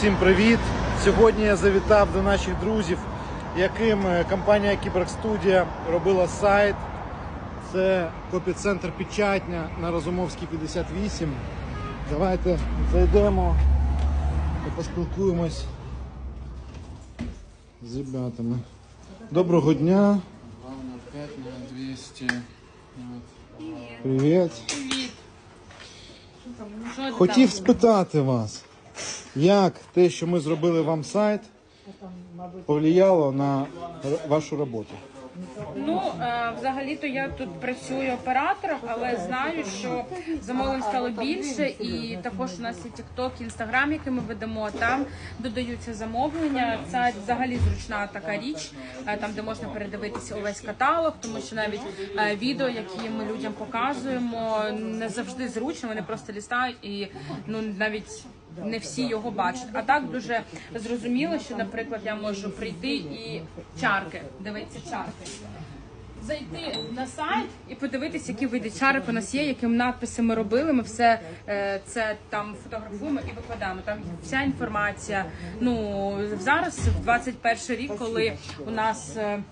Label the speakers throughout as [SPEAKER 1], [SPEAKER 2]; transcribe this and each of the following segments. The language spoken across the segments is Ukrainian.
[SPEAKER 1] Всім привіт! Сьогодні я завітав до наших друзів, яким е, компанія Кіберг Студія робила сайт. Це копіцентр Печатня на Розумовській 58. Давайте зайдемо і поспілкуємось з ребятами. Доброго дня,
[SPEAKER 2] Главное 5 на 200. Вот.
[SPEAKER 1] привіт. Хотів спитати вас, як те, що ми зробили вам сайт, повлияло на вашу роботу?
[SPEAKER 3] Ну, е, взагалі-то я тут працюю оператором, але знаю, що замовлень стало більше, і також у нас є TikTok, Instagram, який ми ведемо. Там додаються замовлення. Це взагалі зручна така річ, е, там де можна передивитися увесь каталог, тому що навіть е, відео, які ми людям показуємо, не завжди зручно. Вони просто лістають і ну навіть. Не всі його бачать. А так дуже зрозуміло, що, наприклад, я можу прийти і чарки, дивитися чарки. Зайти на сайт і подивитися, які види чарок у нас є, яким надписи ми робили. Ми все е, це там фотографуємо і викладаємо. Там вся інформація. Ну зараз, в 21 рік, коли у нас. е,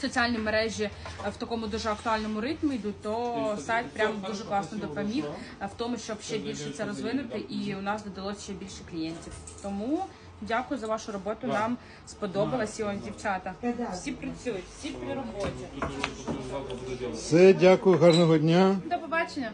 [SPEAKER 3] Соціальні мережі е, в такому дуже актуальному ритмі йдуть, то сайт прям дуже класно допоміг в тому, щоб ще більше це розвинути, і у нас додалося ще більше клієнтів. Тому дякую за вашу роботу. Нам сподобалось і он дівчата. Всі працюють, всі при роботі.
[SPEAKER 1] Все, дякую, гарного дня.
[SPEAKER 3] До побачення.